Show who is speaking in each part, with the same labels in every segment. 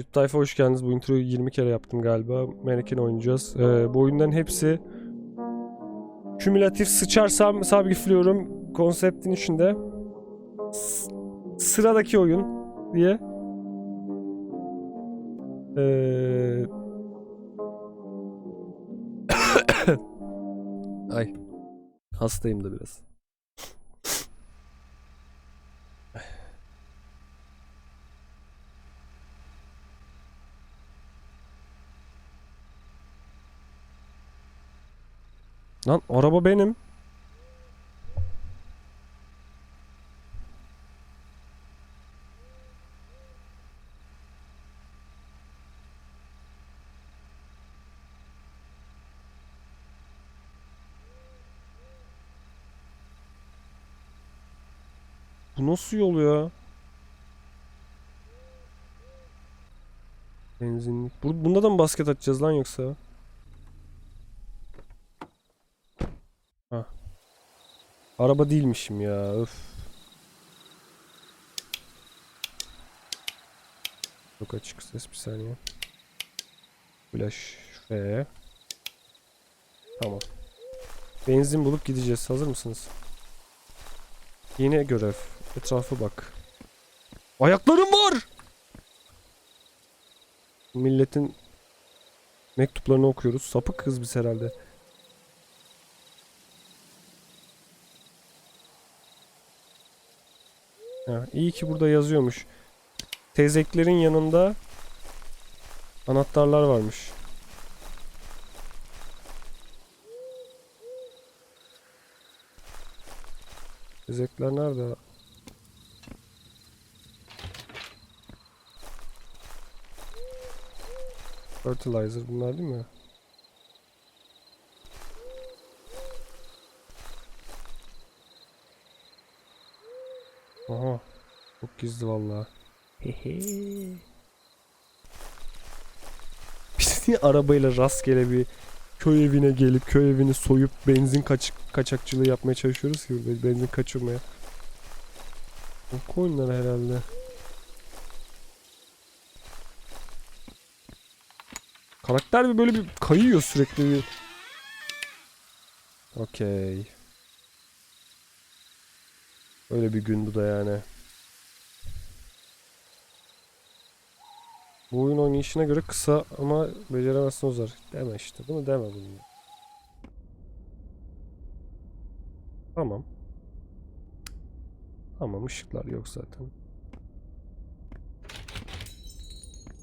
Speaker 1: YouTube tayfa hoş geldiniz. Bu introyu 20 kere yaptım galiba. Mannequin oynayacağız. Ee, bu oyunların hepsi kümülatif sıçarsam sabitliyorum konseptin içinde. S- sıradaki oyun diye. Ee... Ay. Hastayım da biraz. Lan araba benim. Bu nasıl yol ya? Benzinlik. Bu- Bunda da mı basket atacağız lan yoksa? Araba değilmişim ya. Öf. Çok açık ses bir saniye. Flash F. Tamam. Benzin bulup gideceğiz. Hazır mısınız? Yeni görev. Etrafa bak. Ayaklarım var! Milletin mektuplarını okuyoruz. Sapık kız biz herhalde. Ha, iyi ki burada yazıyormuş. Tezeklerin yanında anahtarlar varmış. Tezekler nerede? Fertilizer bunlar değil mi? Aha. Çok gizli vallahi. Hehe. Biz niye arabayla rastgele bir köy evine gelip köy evini soyup benzin kaç kaçakçılığı yapmaya çalışıyoruz ki burada benzin kaçırmaya. O coinler herhalde. Karakter bir böyle bir kayıyor sürekli bir. Okey. Öyle bir gün bu da yani. Bu oyun oynayışına göre kısa ama beceremezsin uzar. Deme işte bunu deme bunu. Tamam. Tamam ışıklar yok zaten.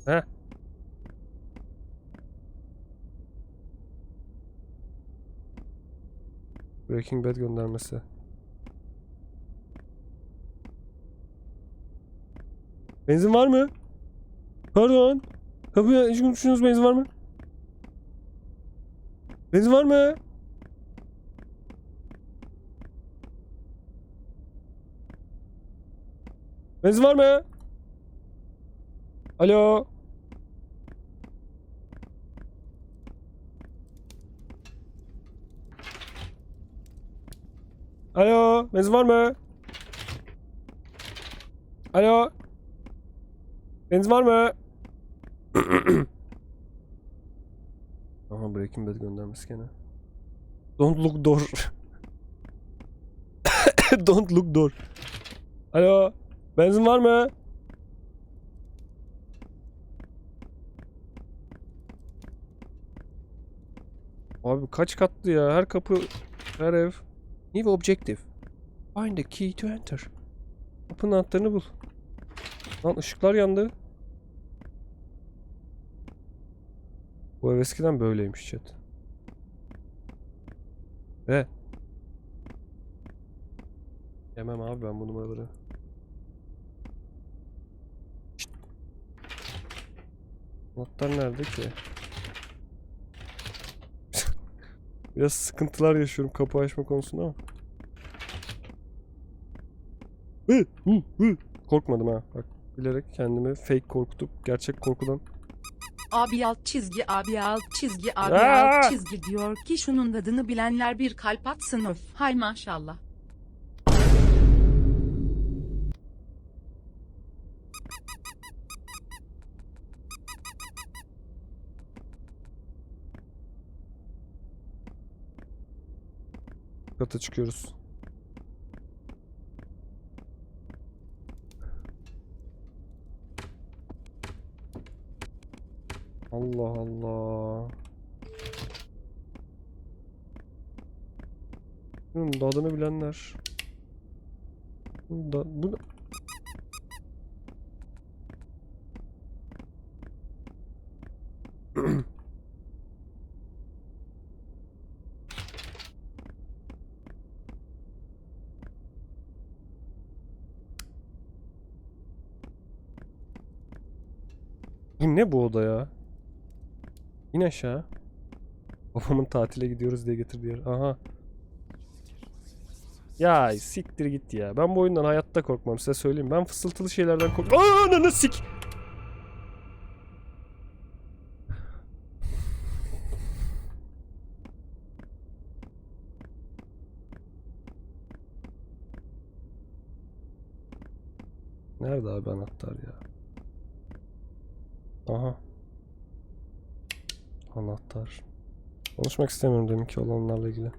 Speaker 1: Heh. Breaking Bad göndermesi. Benzin var mı? Pardon. Kapıyı hiç unutmuşsunuz benzin var mı? Benzin var mı? Benzin var mı? Alo. Alo, benzin var mı? Alo. Benzin var mı? Aha Breaking Bad göndermesi gene. Don't look door. Don't look door. Alo. Benzin var mı? Abi kaç katlı ya? Her kapı, her ev. New objective. Find the key to enter. Kapının anahtarını bul. Lan ışıklar yandı. Bu ev eskiden böyleymiş chat. Ve Yemem abi ben bu numaraları. Anahtar nerede ki? Biraz sıkıntılar yaşıyorum kapı açma konusunda ama. Korkmadım ha. Bak bilerek kendimi fake korkutup gerçek korkudan
Speaker 2: Abi alt çizgi abi alt çizgi abi
Speaker 1: Aa!
Speaker 2: alt çizgi diyor ki şunun adını bilenler bir kalp atsın öf. Hay maşallah.
Speaker 1: kata çıkıyoruz. Allah Allah. Bunun dadını bilenler. Da, bu Bu ne bu oda ya? İn aşağı. Babamın tatile gidiyoruz diye getirdi yer. Aha. Ya siktir git ya. Ben bu oyundan hayatta korkmam size söyleyeyim. Ben fısıltılı şeylerden kork... Aa ananı sik! Nerede abi anahtar ya? Aha. Anahtar. Konuşmak istemiyorum deminki olanlarla ilgili.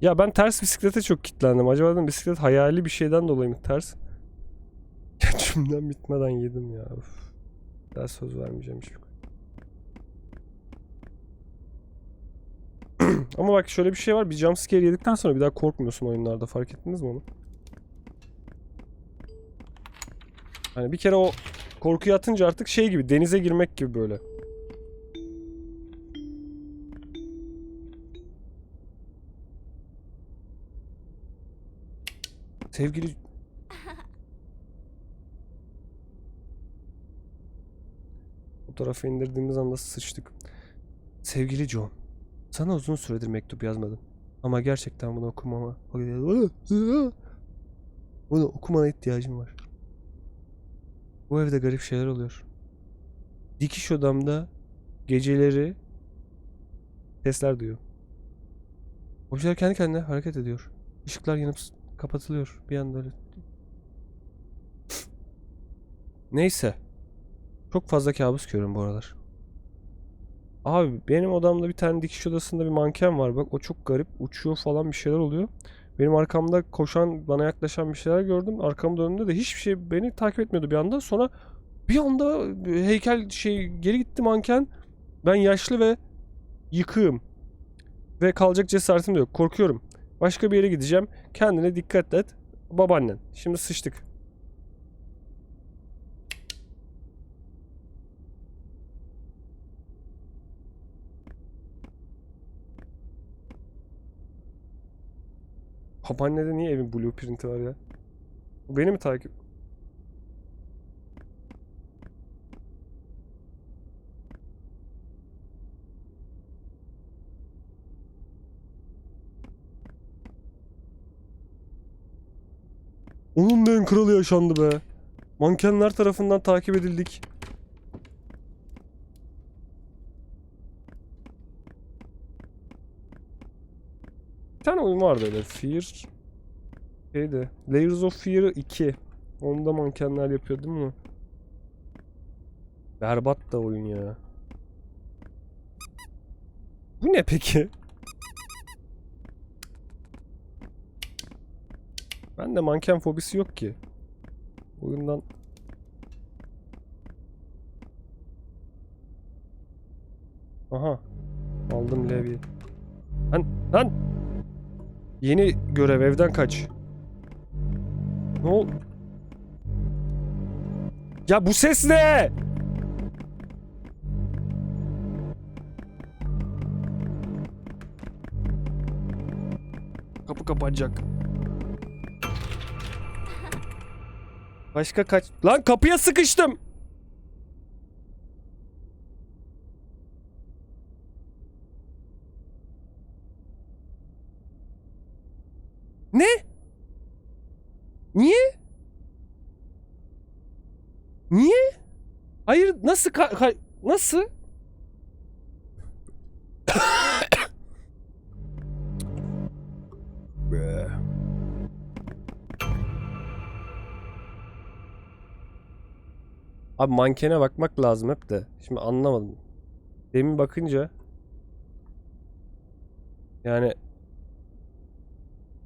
Speaker 1: Ya ben ters bisiklete çok kilitlendim. Acaba dedim bisiklet hayali bir şeyden dolayı mı ters? Ya cümlem bitmeden yedim ya. Üf. Daha söz vermeyeceğim hiçbir Ama bak şöyle bir şey var. Bir jumpscare yedikten sonra bir daha korkmuyorsun oyunlarda. Fark ettiniz mi onu? Hani bir kere o korkuyu atınca artık şey gibi denize girmek gibi böyle. Sevgili Fotoğrafı indirdiğimiz anda sıçtık. Sevgili John, sana uzun süredir mektup yazmadım. Ama gerçekten bunu okumama... Bunu okumana ihtiyacım var. Bu evde garip şeyler oluyor. Dikiş odamda geceleri sesler duyuyor. Objeler kendi kendine hareket ediyor. Işıklar yanıp kapatılıyor bir anda öyle. Neyse. Çok fazla kabus görüyorum bu aralar. Abi benim odamda bir tane dikiş odasında bir manken var. Bak o çok garip. Uçuyor falan bir şeyler oluyor. Benim arkamda koşan, bana yaklaşan bir şeyler gördüm. Arkamı döndüğümde de hiçbir şey beni takip etmiyordu bir anda. Sonra bir anda heykel şey geri gitti manken. Ben yaşlı ve yıkığım. Ve kalacak cesaretim de yok. Korkuyorum. Başka bir yere gideceğim. Kendine dikkat et. Babaannen. Şimdi sıçtık. Babaannede niye evin blueprint'i var ya? Bu beni mi takip? Onun da en kralı yaşandı be. Mankenler tarafından takip edildik. Bir tane oyun vardı öyle. Fear şeydi. Layers of Fear 2. Onu da mankenler yapıyor değil mi? Berbat da oyun ya. Bu ne peki? Ben de manken fobisi yok ki. Oyundan Aha. Aldım levye. Lan lan. Yeni görev evden kaç. Ne ol? Ya bu ses ne? Kapı kapanacak. Başka kaç... Lan kapıya sıkıştım. Ne? Niye? Niye? Hayır nasıl nasıl? Abi mankene bakmak lazım hep de. Şimdi anlamadım. Demin bakınca Yani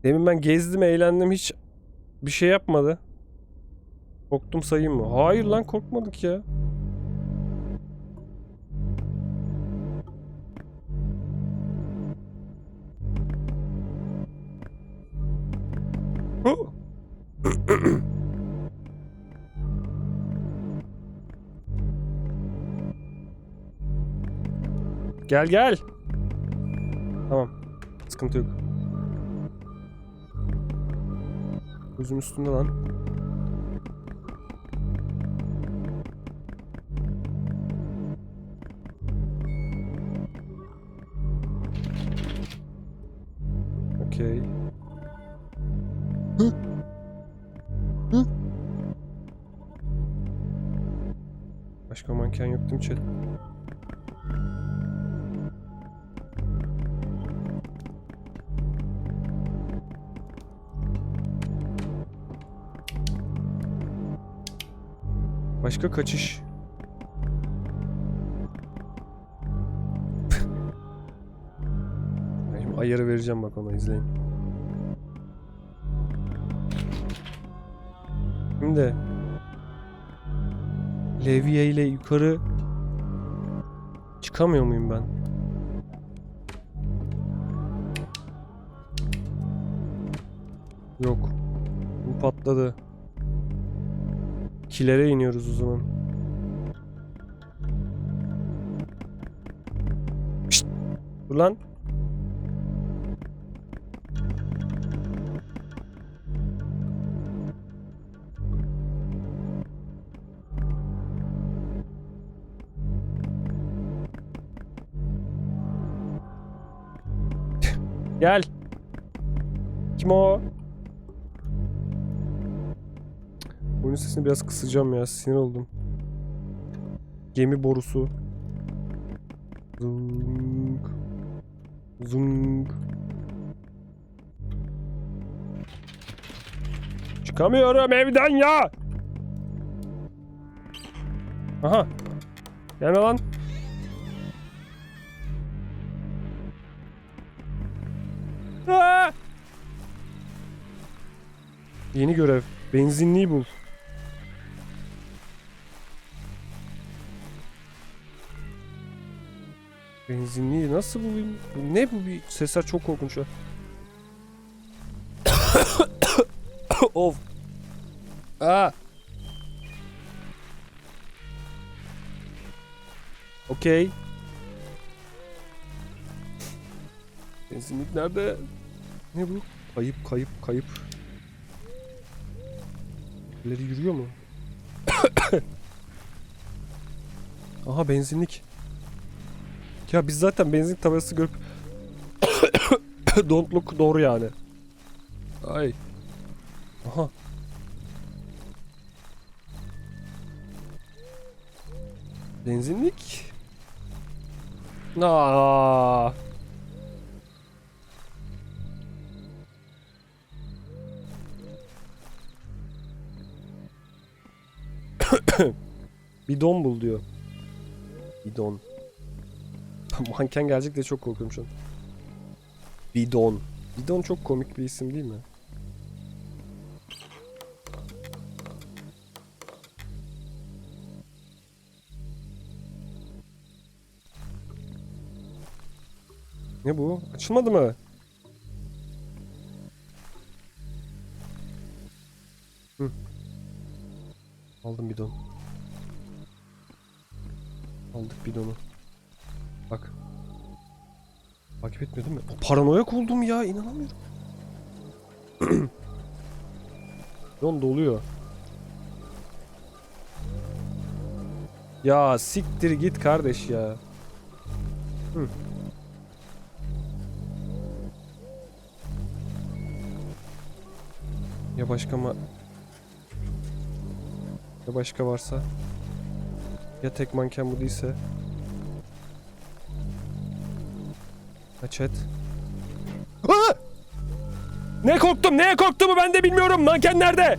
Speaker 1: demin ben gezdim, eğlendim hiç bir şey yapmadı. Korktum sayayım mı? Hayır lan korkmadık ya. Gel gel. Tamam. Sıkıntı yok. Gözüm üstünde lan. Okey. Hı? Başka manken yok değil mi chat? Başka kaçış. Ayarı vereceğim bak ona izleyin. Şimdi Levye ile yukarı çıkamıyor muyum ben? Yok. Bu patladı. Kilere iniyoruz o zaman. Şşt! Dur lan. Gel. Kim o? Oyun sesini biraz kısacağım ya. Sinir oldum. Gemi borusu. Zung. Zung. Çıkamıyorum evden ya. Aha. Gelme lan. Aa! Yeni görev. Benzinliği bul. Benzinliği nasıl bulayım? Bu ne bu bir sesler çok korkunç of. Aa. Okey. Benzinlik nerede? Ne bu? Kayıp kayıp kayıp. İleri yürüyor mu? Aha benzinlik. Ya biz zaten benzin tabelası görüp Don't look doğru yani. Ay. Aha. Benzinlik. Aa. Bidon bul diyor. Bidon. Manken gelecek diye çok korkuyorum şu an. Bidon. Bidon çok komik bir isim değil mi? Ne bu? Açılmadı mı? Hı. Aldım bidon. Aldık bidonu. Takip etmiyor değil mi? O paranoyak oldum ya inanamıyorum. Bidon doluyor. Ya siktir git kardeş ya. Hı. Ya başka mı? Ya başka varsa? Ya tek manken bu değilse? Chat. Aa! Ne korktum? Neye korktuğumu ben de bilmiyorum. Manken nerede?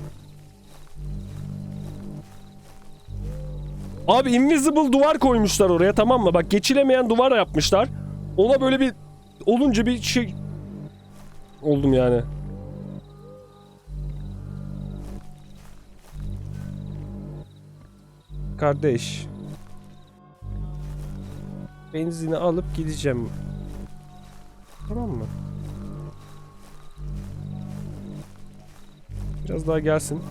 Speaker 1: Abi invisible duvar koymuşlar oraya tamam mı? Bak geçilemeyen duvar yapmışlar. Ona böyle bir olunca bir şey oldum yani. Kardeş. Benzini alıp gideceğim. Tamam mı? Biraz daha gelsin.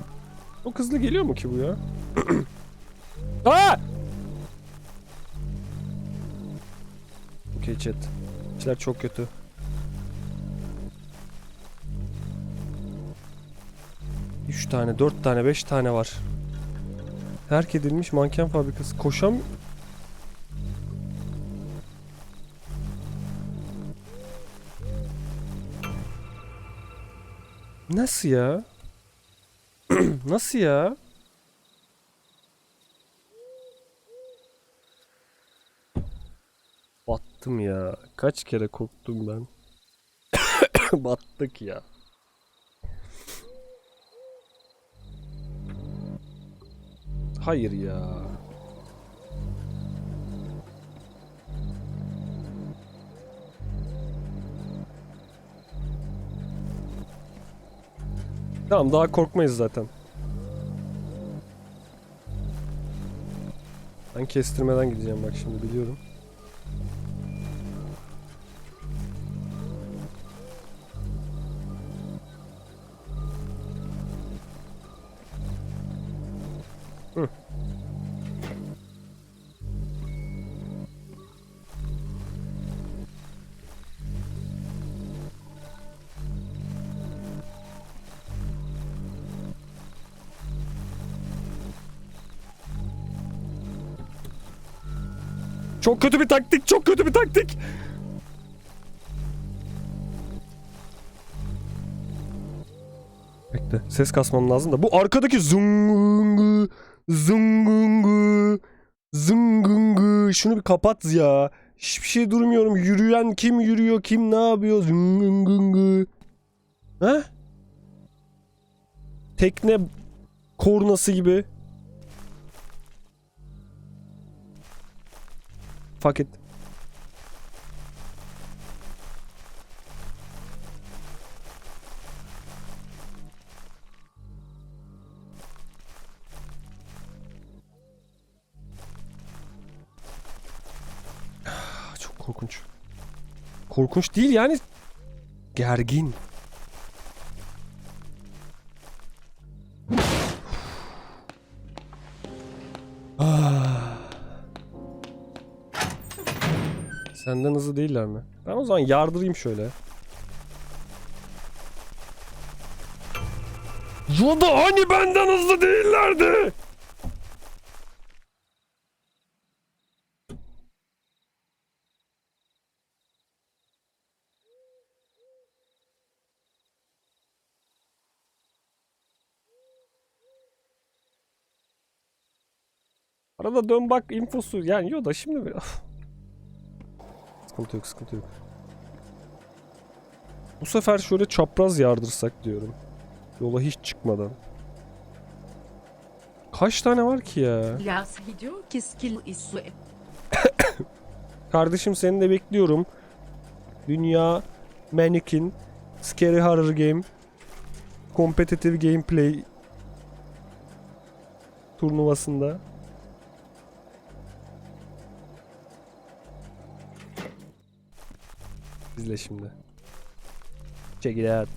Speaker 1: O hızlı geliyor mu ki bu ya? Aa! Okey chat. İşler çok kötü. Üç tane, dört tane, beş tane var. Terk edilmiş manken fabrikası. Koşam... Nasıl ya? Nasıl ya? Battım ya. Kaç kere korktum ben. Battık ya. Hayır ya. Tamam daha korkmayız zaten. Ben kestirmeden gideceğim bak şimdi biliyorum. Hı. Çok kötü bir taktik, çok kötü bir taktik. Bekle, ses kasmam lazım da. Bu arkadaki zungungu, zungungu, zungungu. Şunu bir kapat ya. Hiçbir şey durmuyorum. Yürüyen kim yürüyor, kim ne yapıyor? Zungungu. Ha? Tekne kornası gibi. Fuck it. Ah, Çok korkunç. Korkunç değil yani. Gergin. Senden hızlı değiller mi? Ben o zaman yardırayım şöyle. Ya hani benden hızlı değillerdi? Arada dön bak infosu yani yo da şimdi? Sıkıntı yok, sıkıntı yok. Bu sefer şöyle çapraz yardırsak diyorum. Yola hiç çıkmadan. Kaç tane var ki ya?
Speaker 2: Las video ki skill isu.
Speaker 1: Kardeşim seni de bekliyorum. Dünya Mannequin Scary Horror Game Competitive Gameplay turnuvasında. İzle şimdi. Check it out.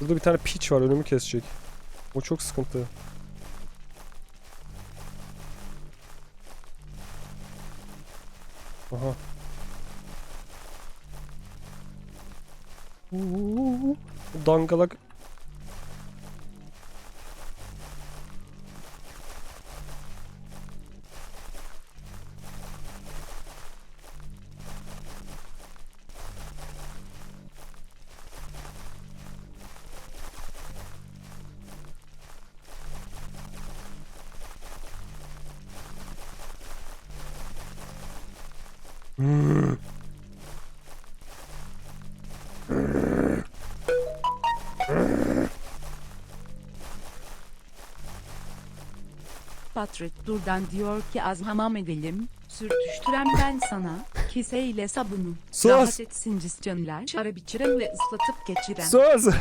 Speaker 1: Burada bir tane piç var önümü kesecek. O çok sıkıntı. Aha. Uuu, Dangalak.
Speaker 2: Patrick Durdan diyor ki az hamam edelim. Sürtüştüren ben sana. Kiseyle sabunu.
Speaker 1: Sus.
Speaker 2: Rahat etsin ciscanlar. Şarap ve ıslatıp geçirem.
Speaker 1: Sus.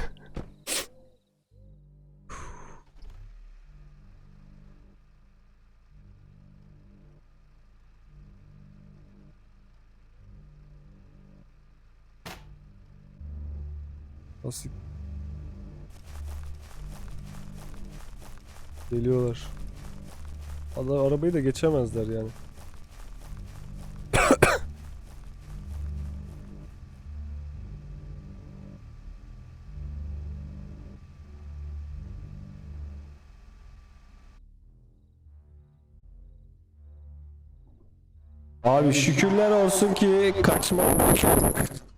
Speaker 1: Nasıl? Geliyorlar. Allah arabayı da geçemezler yani. Abi şükürler olsun ki kaçma